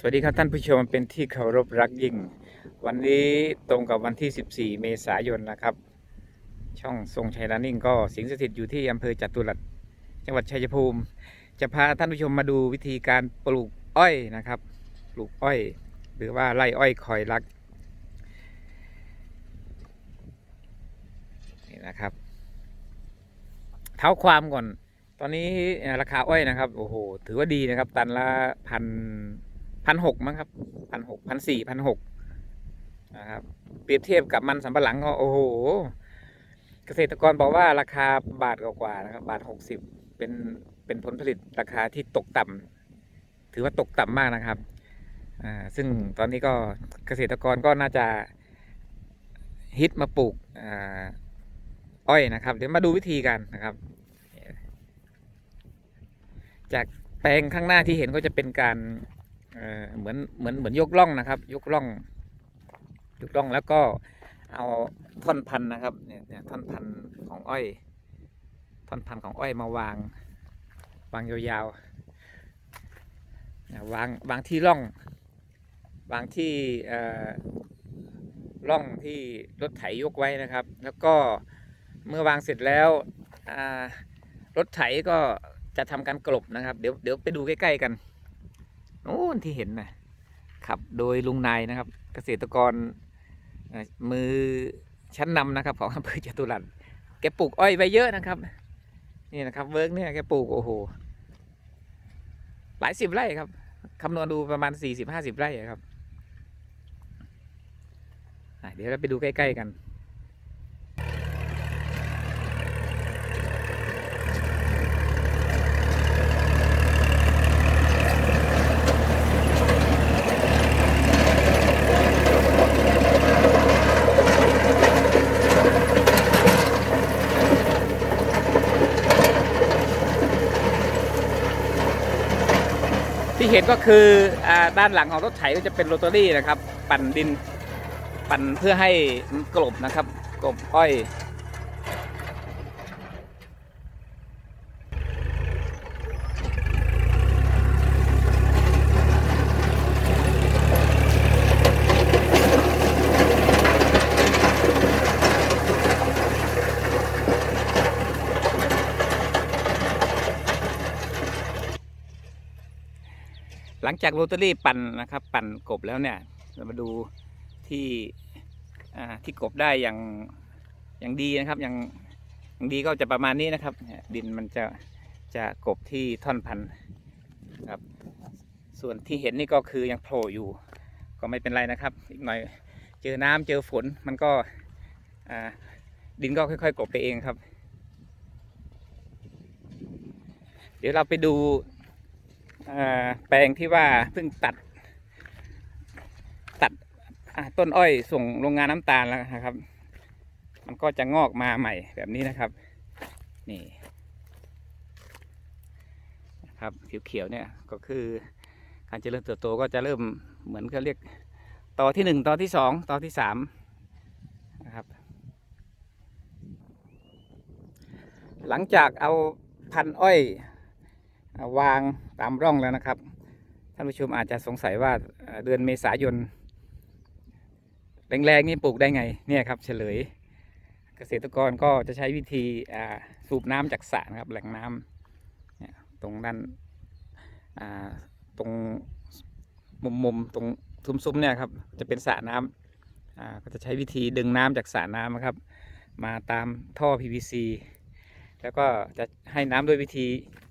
สวัสดีครับท่านผู้ชมเป็นที่เคารพรักยิ่ง วันนี้ตรงกับวันที่ 14 เมษายนนะครับ ช่องทรงชัยรานิ่งก็สิงสถิตอยู่ที่อำเภอจตุรัสจังหวัดชัยภูมิ จะพาท่านผู้ชมมาดูวิธีการปลูกอ้อยนะครับ ปลูกอ้อย หรือว่าไร่อ้อยคอยรักนี่นะครับ เท้าความก่อน ตอนนี้ราคาอ้อยนะครับโอ้โหถือว่าดีนะครับ ตันละพัน พันหกมั้งครับพันหกพันสี่พันหกนะครับเปรียบเทียบกับมันสำปะหลังก็โอ้โห เกษตรกรบอกว่าราคาบาทกว่าๆนะครับ บาทหกสิบเป็นเป็นผลผลิตราคาที่ตกต่ำถือว่าตกต่ำมากนะครับอ่าซึ่งตอนนี้ก็เกษตรกรก็น่าจะฮิตมาปลูกอ่าอ้อยนะครับ เดี๋ยวมาดูวิธีกันนะครับ จากแปลงข้างหน้าที่เห็นก็จะเป็นการ เหมือนเหมือนเหมือนยกล่องนะครับ ยกล่อง ยกล่องแล้วก็เอาท่อนพันนะครับเนี่ยเนี่ยท่อนพันของอ้อย ท่อนพันของอ้อยมาวาง วางยาวๆวางวางที่ร่อง วางที่เอ่อร่องที่รถไถยกไว้นะครับ แล้วก็เมื่อวางเสร็จแล้วรถไถก็จะทำการกลบนะครับ เดี๋ยวเดี๋ยวไปดูใกล้ ๆ กัน น้นที่เห็นนะขับโดยลุงนายนะครับ เกษตรกรมือชั้นนำนะครับ ของอำเภอจตุรัสแกปลูกอ้อยไว้เยอะนะครับ นี่นะครับเวิร์กเนี่ยแกปลูกโอ้โหหลายสิบไร่ครับคำนวณดูประมาณสี่สิบห้าสิบไร่ครับเดี๋ยวเราไปดูใกล้ ๆ กัน ที่เห็นก็คืออด้านหลังของรถไถก็จะเป็นโรตารี่นะครับ ปั่นดิน ปั่นเพื่อให้มันกลบนะครับกลบอ้อย หลังจากโรตารี่ปั่นนะครับ ปั่นกบแล้วเนี่ย เรามาดูที่ที่กบได้อย่างอย่างดีนะครับอย่างอย่างดีก็จะประมาณนี้นะครับ ดินมันจะจะกบที่ท่อนพันครับ ส่วนที่เห็นนี่ก็คือยังโผล่อยู่ ก็ไม่เป็นไรนะครับ อีกหน่อยเจอน้ำเจอฝนมันก็ดินก็ค่อย ๆ กบไปเองครับ เดี๋ยวเราไปดู แปลงที่ว่าเพิ่งตัด ตัดต้นอ้อยส่งโรงงานน้ำตาลแล้วนะครับ มันก็จะงอกมาใหม่แบบนี้นะครับ นี่นะครับเขียวๆเนี่ยก็คือการเจริญเติบโตก็จะเริ่มเหมือนเขาเรียกต่อที่หนึ่งต่อที่สองต่อที่สามนะครับ หลังจากเอาพันอ้อย วางตามร่องแล้วนะครับ ท่านผู้ชมอาจจะสงสัยว่าเดือนเมษายนแรงๆนี่ปลูกได้ไงเนี่ยครับเฉลย เกษตรกรก็จะใช้วิธีสูบน้ำจากสระนะครับแหล่งน้ำตรงด้านตรงมุมมุมๆตรงซุ้มๆเนี่ยครับจะเป็นสระน้ำอ่าก็จะใช้วิธีดึงน้ำจากสระน้ำนะครับ มาตามท่อ PVC แล้วก็จะให้น้ำด้วยวิธี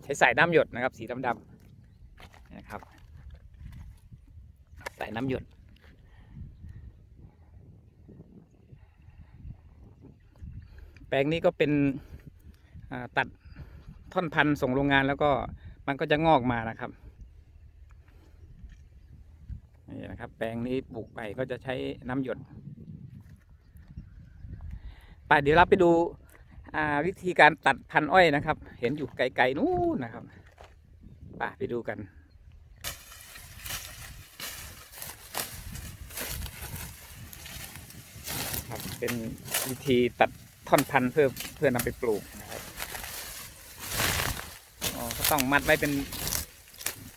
ช้สายน้ำหยดนะครับ สีดำๆนะครับ สายน้ำหยด แปลงนี้ก็เป็นตัดท่อนพันธุ์ส่งโรงงานแล้วก็มันก็จะงอกมานะครับนี่นะครับ แปลงนี้ปลูกไปก็จะใช้น้ำหยด ไปเดี๋ยวเราไปดู วิธีการตัดพันอ้อยนะครับ เห็นอยู่ไกลๆนู้นนะครับไปไปดูกันครับเป็นวิธีตัดท่อนพันธุ์เพื่อเพื่อนำไปปลูกนะครับอ๋อก็ต้องมัดไว้เป็น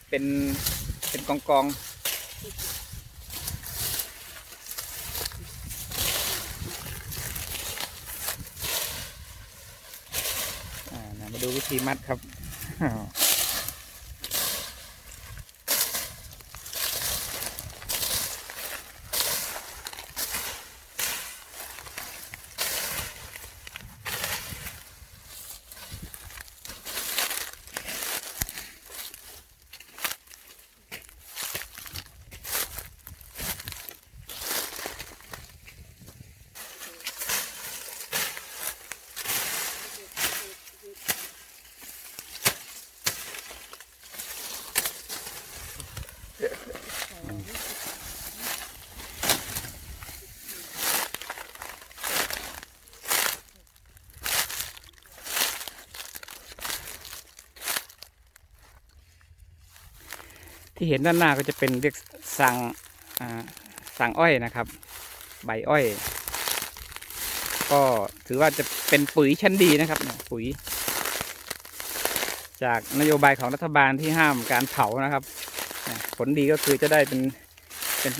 เป็นเป็นกองกองๆ อ่านะมา ดูวิธีมัดครับ ที่เห็นด้านหน้าก็จะเป็นเรียกสังอ่าสังอ้อยนะครับ ใบอ้อย ก็ถือว่าจะเป็นปุ๋ยชั้นดีนะครับปุ๋ย จากนโยบายของรัฐบาลที่ห้ามการเผานะครับ ผลดีก็คือจะได้เป็นเป็น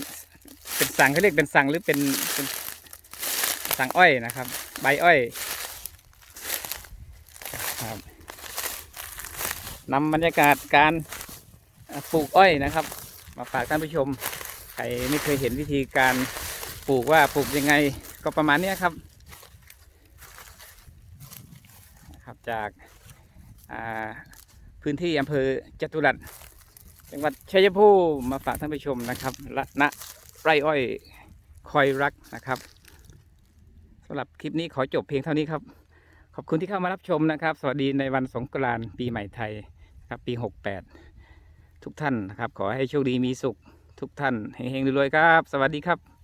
เป็นสั่งเขาเรียกเป็นสั่งหรือเป็นเป็นสั่งอ้อยนะครับ ใบอ้อยครับนำบรรยากาศการ ปลูกอ้อยนะครับ มาฝากท่านผู้ชม ใครไม่เคยเห็นวิธีการปลูกว่าปลูกยังไงก็ประมาณนี้ครับครับ จากาพื้นที่อำเภอจตุรัสจังหวัดชัยภูมิมาฝากท่านผู้ชมนะครับละณไร่อ้อยคอยรักนะครับสำหรับคลิปนี้ขอจบเพียงเท่านี้ครับ ขอบคุณที่เข้ามารับชมนะครับ สวัสดีในวันสงกรานต์ปีใหม่ไทยครับปี 68 ทุกท่านนะครับ ขอให้โชคดีมีสุขทุกท่านเฮงๆรวยๆครับ สวัสดีครับ